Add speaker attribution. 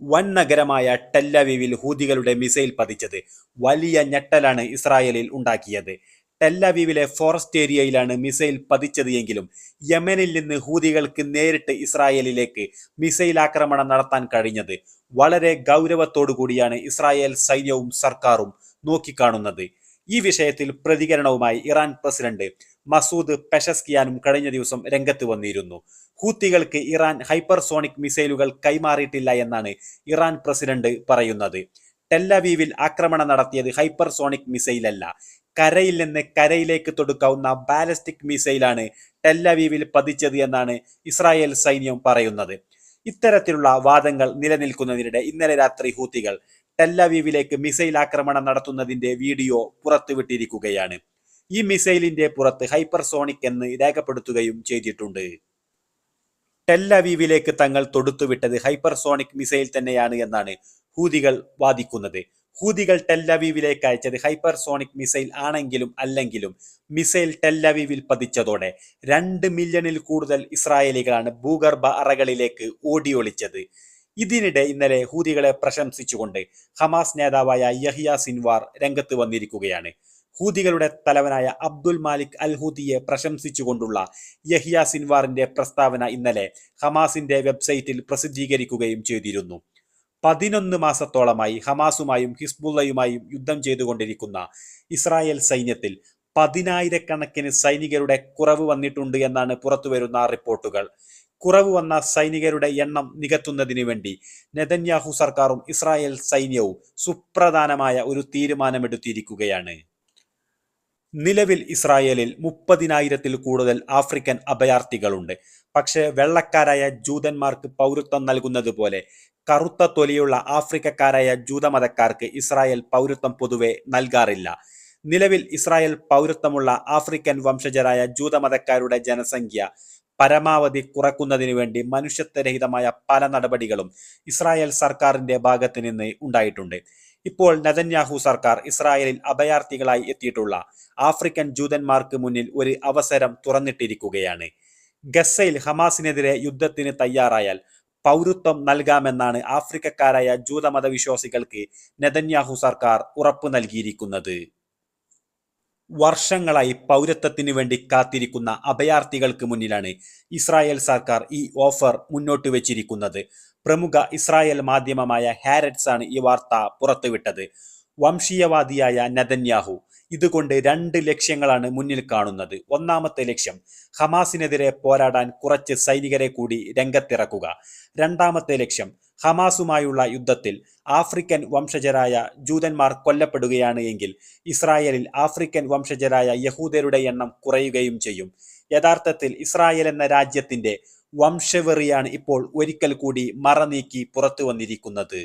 Speaker 1: വൻ നഗരമായ ടെല്ലവിവിൽ ഹൂതികളുടെ മിസൈൽ പതിച്ചത് വലിയ ഞെട്ടലാണ് ഇസ്രായേലിൽ ഉണ്ടാക്കിയത്. ടെല്ലവീവിലെ ഫോറസ്റ്റ് ഏരിയയിലാണ് മിസൈൽ പതിച്ചത് എങ്കിലും യമനിൽ നിന്ന് ഹൂതികൾക്ക് നേരിട്ട് ഇസ്രായേലിലേക്ക് മിസൈൽ ആക്രമണം നടത്താൻ കഴിഞ്ഞത്. വളരെ ഗൗരവത്തോടു കൂടിയാണ് ഇസ്രായേൽ സൈന്യവും സർക്കാരും നോക്കിക്കാണുന്നത്. ഈ വിഷയത്തിൽ പ്രതികരണവുമായി ഇറാൻ പ്രസിഡന്റ് മസൂദ് പെഷസ്കിയാനും കഴിഞ്ഞ ദിവസം രംഗത്ത് വന്നിരുന്നു. ഹൂത്തികൾക്ക് ഇറാൻ ഹൈപ്പർസോണിക് മിസൈലുകൾ കൈമാറിയിട്ടില്ല എന്നാണ് ഇറാൻ പ്രസിഡന്റ് പറയുന്നത്. ടെല്ലവീവിൽ ആക്രമണം നടത്തിയത് ഹൈപ്പർസോണിക് മിസൈലല്ല. കരയിൽ നിന്ന് കരയിലേക്ക് തൊടുക്കാവുന്ന ബാലിസ്റ്റിക് മിസൈലാണ് ടെല്ലവീവിൽ പതിച്ചത് എന്നാണ് ഇസ്രായേൽ സൈന്യം പറയുന്നത്. ഇത്തരത്തിലുള്ള വാദങ്ങൾ നിലനിൽക്കുന്നതിനിടെ ഇന്നലെ രാത്രി ഹൂത്തികൾ ടെല്ലവീവിലേക്ക് മിസൈൽ ആക്രമണം നടത്തുന്നതിന്റെ വീഡിയോ പുറത്തുവിട്ടിരിക്കുകയാണ്. ഈ മിസൈലിന്റെ പുറത്ത് ഹൈപ്പർസോണിക് എന്ന് രേഖപ്പെടുത്തുകയും ചെയ്തിട്ടുണ്ട്. ടെല്ലവീവിലേക്ക് തങ്ങൾ തൊടുത്തുവിട്ടത് ഹൈപ്പർസോണിക് മിസൈൽ തന്നെയാണ് എന്നാണ് ഹൂതികൾ വാദിക്കുന്നത്. ഹൂതികൾ ടെല്ലവീവിലേക്ക് അയച്ചത് ഹൈപ്പർസോണിക് മിസൈൽ ആണെങ്കിലും അല്ലെങ്കിലും മിസൈൽ ടെല്ലവീവിൽ പതിച്ചതോടെ രണ്ട് മില്യണിൽ കൂടുതൽ ഇസ്രായേലികളാണ് ഭൂഗർഭ അറകളിലേക്ക് ഓടിയൊളിച്ചത്. ഇതിനിടെ ഇന്നലെ ഹൂതികളെ പ്രശംസിച്ചുകൊണ്ട് ഹമാസ് നേതാവായ യഹിയ സിൻവാർ രംഗത്ത് വന്നിരിക്കുകയാണ്. ഹൂതികളുടെ തലവനായ അബ്ദുൽ മാലിക് അൽ ഹൂദിയെ പ്രശംസിച്ചുകൊണ്ടുള്ള യഹിയ സിൻവാറിന്റെ പ്രസ്താവന ഇന്നലെ ഹമാസിന്റെ വെബ്സൈറ്റിൽ പ്രസിദ്ധീകരിക്കുകയും ചെയ്തിരുന്നു. പതിനൊന്ന് മാസത്തോളമായി ഹമാസുമായും ഹിസ്ബുള്ളയുമായും യുദ്ധം ചെയ്തുകൊണ്ടിരിക്കുന്ന ഇസ്രായേൽ സൈന്യത്തിൽ പതിനായിരക്കണക്കിന് സൈനികരുടെ കുറവ് വന്നിട്ടുണ്ട് എന്നാണ് പുറത്തുവരുന്ന റിപ്പോർട്ടുകൾ. കുറവ് വന്ന സൈനികരുടെ എണ്ണം നികത്തുന്നതിന് വേണ്ടി നെതന്യാഹു സർക്കാരും ഇസ്രായേൽ സൈന്യവും സുപ്രധാനമായ ഒരു തീരുമാനമെടുത്തിരിക്കുകയാണ്. നിലവിൽ ഇസ്രായേലിൽ മുപ്പതിനായിരത്തിൽ കൂടുതൽ ആഫ്രിക്കൻ അഭയാർത്ഥികളുണ്ട്. പക്ഷേ വെള്ളക്കാരായ ജൂതന്മാർക്ക് പൗരത്വം നൽകുന്നത് പോലെ കറുത്ത തൊലിയുള്ള ആഫ്രിക്കക്കാരായ ജൂതമതക്കാർക്ക് ഇസ്രായേൽ പൗരത്വം പൊതുവെ നൽകാറില്ല. നിലവിൽ ഇസ്രായേൽ പൗരത്വമുള്ള ആഫ്രിക്കൻ വംശജരായ ജൂതമതക്കാരുടെ ജനസംഖ്യ പരമാവധി കുറക്കുന്നതിനു വേണ്ടി മനുഷ്യത്വരഹിതമായ പല നടപടികളും ഇസ്രായേൽ സർക്കാരിന്റെ ഭാഗത്ത് നിന്ന് ഉണ്ടായിട്ടുണ്ട്. ഇപ്പോൾ നെതന്യാഹു സർക്കാർ ഇസ്രായേലിൽ അഭയാർത്ഥികളായി എത്തിയിട്ടുള്ള ആഫ്രിക്കൻ ജൂതന്മാർക്ക് മുന്നിൽ ഒരു അവസരം തുറന്നിട്ടിരിക്കുകയാണ്. ഗസയിൽ ഹമാസിനെതിരെ യുദ്ധത്തിന് തയ്യാറായാൽ പൗരത്വം നൽകാമെന്നാണ് ആഫ്രിക്കക്കാരായ ജൂതമത വിശ്വാസികൾക്ക് നെതന്യാഹു സർക്കാർ ഉറപ്പു നൽകിയിരിക്കുന്നത്. വർഷങ്ങളായി പൗരത്വത്തിനു വേണ്ടി കാത്തിരിക്കുന്ന അഭയാർത്ഥികൾക്ക് മുന്നിലാണ് ഇസ്രായേൽ സർക്കാർ ഈ ഓഫർ മുന്നോട്ട് വെച്ചിരിക്കുന്നത്. പ്രമുഖ ഇസ്രായേൽ മാധ്യമമായ ഹാരറ്റ്സ് ആണ് ഈ വാർത്ത പുറത്തുവിട്ടത്. വംശീയവാദിയായ നദന്യാഹു ഇതുകൊണ്ട് രണ്ട് ലക്ഷ്യങ്ങളാണ് മുന്നിൽ കാണുന്നത്. ഒന്നാമത്തെ ലക്ഷ്യം ഹമാസിനെതിരെ പോരാടാൻ കുറച്ച് സൈനികരെ കൂടി രംഗത്തിറക്കുക. രണ്ടാമത്തെ ലക്ഷ്യം ഹമാസുമായുള്ള യുദ്ധത്തിൽ ആഫ്രിക്കൻ വംശജരായ ജൂതന്മാർ കൊല്ലപ്പെടുകയാണ് എങ്കിൽ ഇസ്രായേലിൽ ആഫ്രിക്കൻ വംശജരായ യഹൂദരുടെ എണ്ണം കുറയുകയും ചെയ്യും. യഥാർത്ഥത്തിൽ ഇസ്രായേൽ എന്ന രാജ്യത്തിന്റെ വംശവെറിയാണ് ഇപ്പോൾ ഒരിക്കൽ കൂടി മറനീക്കി പുറത്തു വന്നിരിക്കുന്നത്.